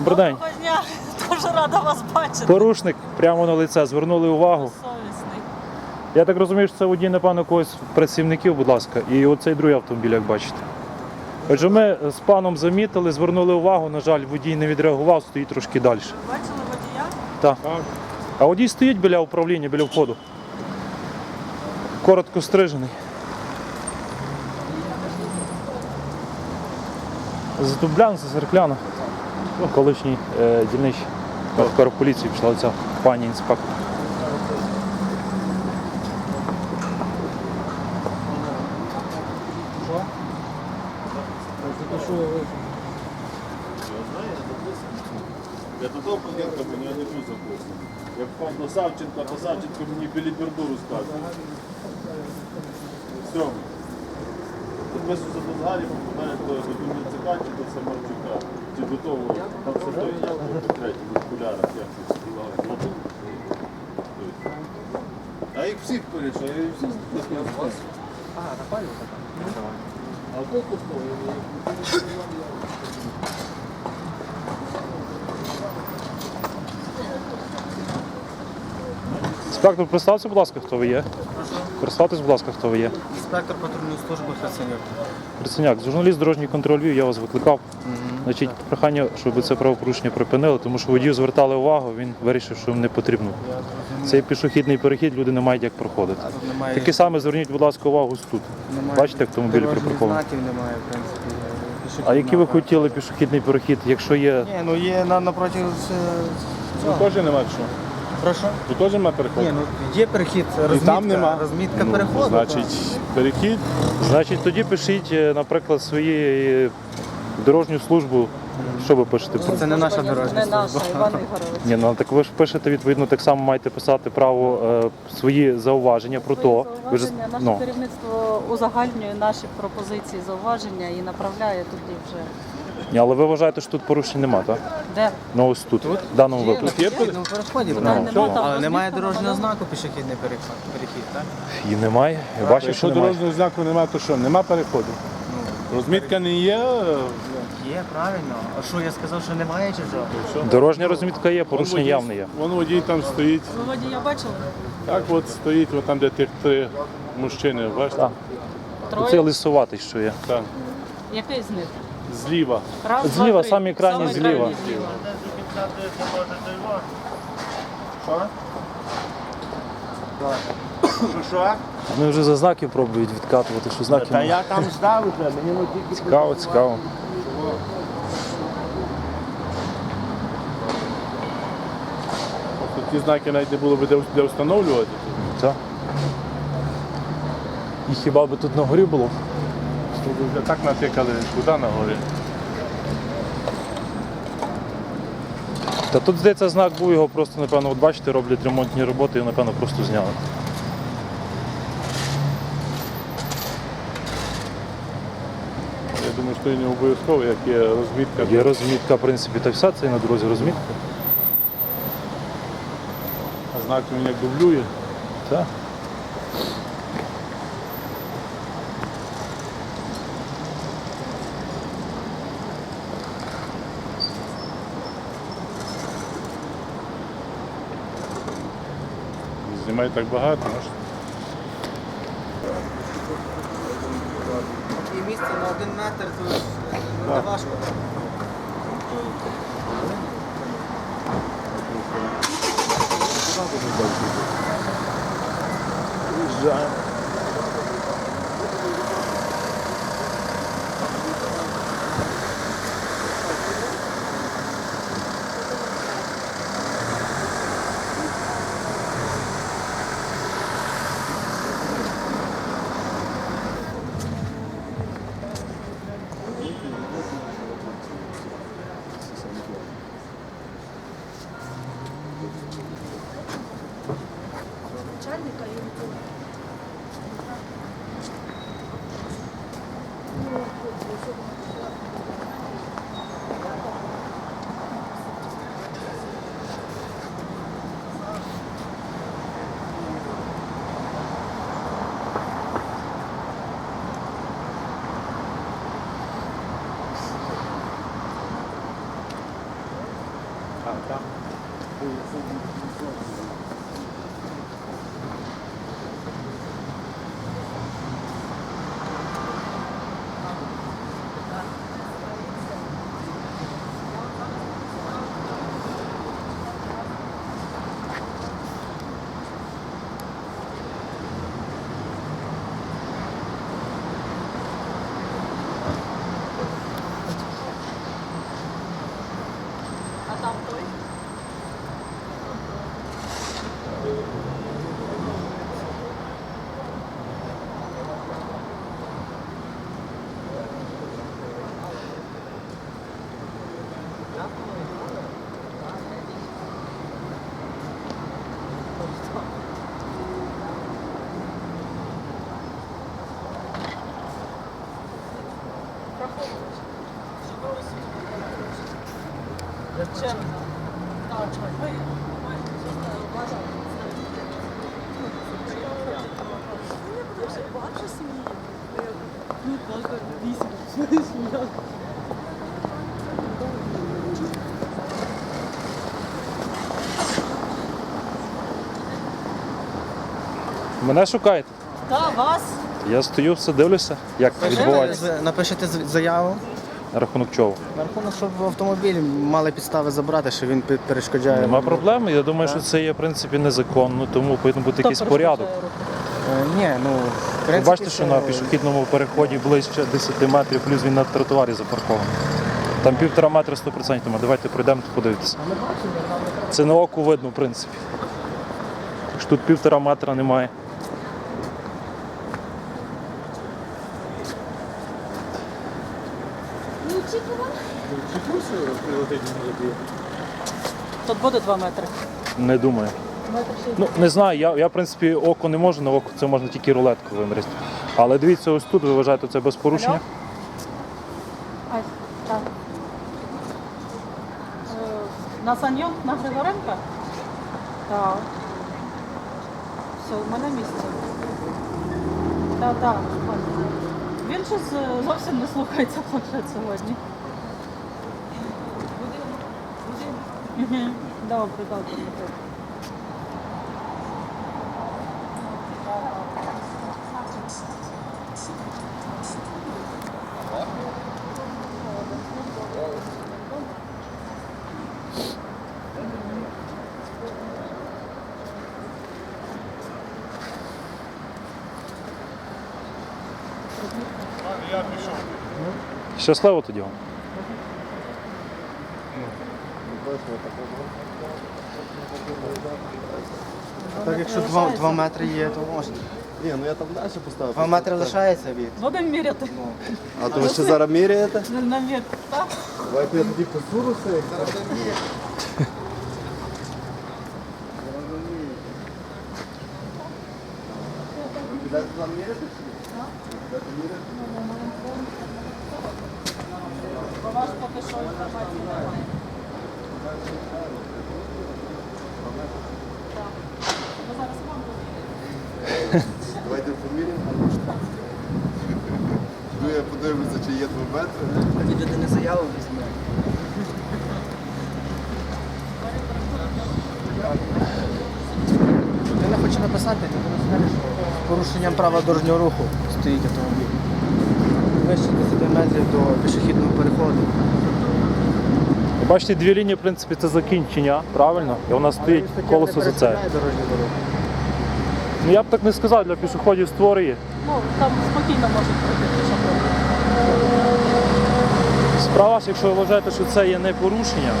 Добрий день. Доброго дня, дуже рада вас бачити. Порушник прямо на лице. Звернули увагу. Совісний. Я так розумію, що це водій, напевно, когось з працівників, будь ласка. І оцей другий автомобіль, як бачите. Отже, ми з паном замітили, звернули увагу. На жаль, водій не відреагував, стоїть трошки далі. Бачили водія? Так. А водій стоїть біля управління, біля входу. Коротко стрижений. З Дублян, з Зеркляна. Ну, колишній е, дільничий в поліції пішла ця пані інспектор. Я до того пакетка мені не тут записано. Як пан до Савченка, то Савченко мені біліберду розказує. Все. Підписується за Згарі, попадає до Думірцяка чи до Самарчука. Чи до того, там все той як третій, в окулярах, як це співали. А їх всіх перейшов, я їх всіх. Ага, на палю А то коштує. Інспектор, представте, будь ласка, хто ви є. Представтесь, будь ласка, хто ви є. Інспектор патрульної служби Храценюк. Працівняк, журналіст дорожній контроль Львів, я вас викликав. Значить, прохання, щоб це правопорушення припинили, тому що водію звертали увагу, він вирішив, що їм не потрібно. Цей пішохідний перехід, люди не мають як проходити. Немає, Таке саме зверніть, будь ласка, увагу ось тут. немає Бачите, автомобіль дорожніх припаркований. знаків немає, в принципі. пішохідна А який ви дорога. хотіли пішохідний перехід, якщо є. Ні, ну є на, напроти е, Тут цього. теж нема що. Прошу? Тут теж нема переходу. Ні, ну є перехід, розмітка, там нема. розмітка Ну, переходу. Значить, перехід. Значить, тоді пишіть, е, наприклад, свої е, дорожню службу. Що ви пишете? так. Це не наша дорожня Не наша. Іван Ігорович. Ні, ну так ви ж пишете відповідно так само маєте писати право е, свої зауваження про то. Ви ж Зауваження, наше ну, керівництво узагальнює наші пропозиції, зауваження і направляє туди вже. Ні, але ви вважаєте, що тут порушень нема, так? Де? Ну ось тут, в даному Є, випадку. є. Є пере- Ну, переході, Питань немає. там Але немає дорожнього знаку пішохідний перехід, перехід так? І немає. Я бачу, що Якщо немає. дорожнього знаку немає, то що? Нема переходу. Розмітка не є. е, Є, правильно. А що, я сказав, що немає чи що? що? Дорожня розмітка є, порушення водій- явне є. Вон водій там стоїть. Ви водія бачили? Так от стоїть, от там, де тих три мужчини, бачите? Так. Троє. Лисуватий, що є. Так. Який з них? Зліва. Раз, два, Зліва, три. самі крайні Самі зліва. крайні зліва. Вони вже за знаків пробують відкатувати, що знаків. Та я там ждав вже, мені ну тільки Цікаво, цікаво. Тобто ті знаки навіть не було б де, де встановлювати. Так. І хіба би тут на горі було? Тут так натикали, куди на горі. Та тут, здається, знак був, його просто, напевно, от бачите, роблять ремонтні роботи, його, напевно, просто зняли. Я думаю, що і не обов'язково, як є розмітка. Є розмітка, в принципі, та вся це і на дорозі розмітка. А знак він як дублює. Так. немає так багато. Може. І місце на один метр, то е, не важко. Жаль. なんでかいうと。好的，嗯，是，是，是。Мене шукаєте? Та вас. Я стою, все дивлюся, як відбувається. Напишете заяву на рахунок чого. на рахунок, щоб автомобіль мали підстави забрати, що він перешкоджає. Нема проблем. Я думаю, що це є в принципі незаконно, тому повинен бути якийсь порядок. Е, Ні, ну в Ви принципі, бачите, що це- на пішохідному переході ближче 10 метрів, плюс він на тротуарі запаркований. Там півтора метра 100%. Тому Давайте пройдемо подивитися. Це на оку видно, в принципі. Що тут півтора метра немає. Тут буде 2 метри. Не думаю. Ну, не знаю, я, я в принципі око не можу, на око це можна тільки рулетку виміряти. Але дивіться, ось тут ви вважаєте це без порушення. Алло? Ай, так. Е, На Саньон, на Григоренка? Так. Все, у мене місце. Так, так. Він щось е, зовсім не слухається планшет сьогодні. Добре, добре. добре. Щасливо тоді вам. Так, якщо 2, метри є, то можна. Ні, ну я там далі поставив. 2 метри лишається від. Будемо міряти. А то ви ще зараз міряєте? На намір. Так? Давайте я тоді посуну все. Бо ваш поки що інформації немає. Давайте поміряємо. Ну я подивлюся, чи є 2 метри. Тоді людина заяву візьме. Людина хоче написати, то вона скаже, що з порушенням права дорожнього руху стоїть автомобіль. Вище 10 метрів до пішохідного переходу. Бачите, дві лінії, в принципі, це закінчення, правильно? І у нас стоїть колесо за це. Ну я б так не сказав, для пішоходів створює. Ну, там спокійно можуть пройти пішоходи. Справа, ж, якщо ви вважаєте, що це є не порушення,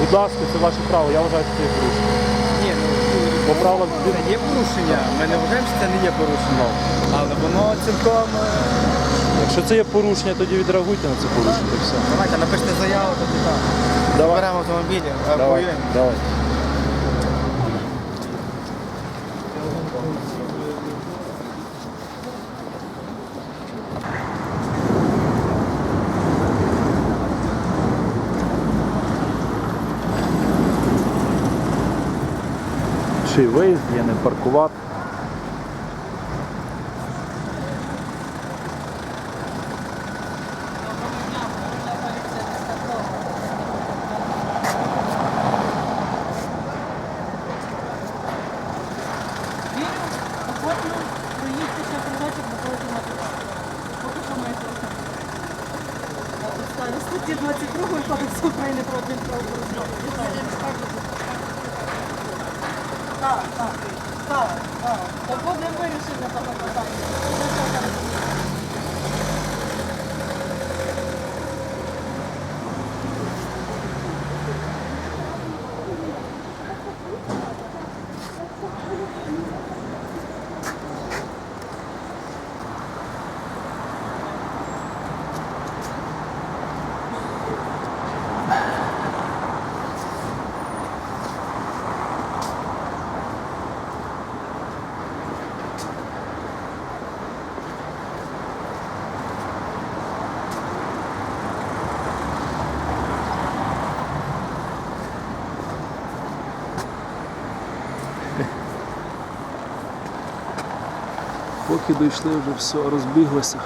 будь ласка, це ваше право, я вважаю, що це є порушення. Ні, ну Бо правило це є порушення. Ми не вважаємо, що це не є порушення. Але воно цілком. е, Якщо це є порушення, тоді відреагуйте на це порушення. і все. Давайте напишіть заяву, тоді так. Давай. Беремо автомобілі, Давай, евакуюємо. давай. Чи виїзд є не паркувати. Вірю, охотно проїздитися кружочок до того кімнати. Поки що ми це На підставі статті 22 Кодексу України про. Так, так, так, так. Та буде вирішення того питання. Поки дійшли, вже все розбіглося.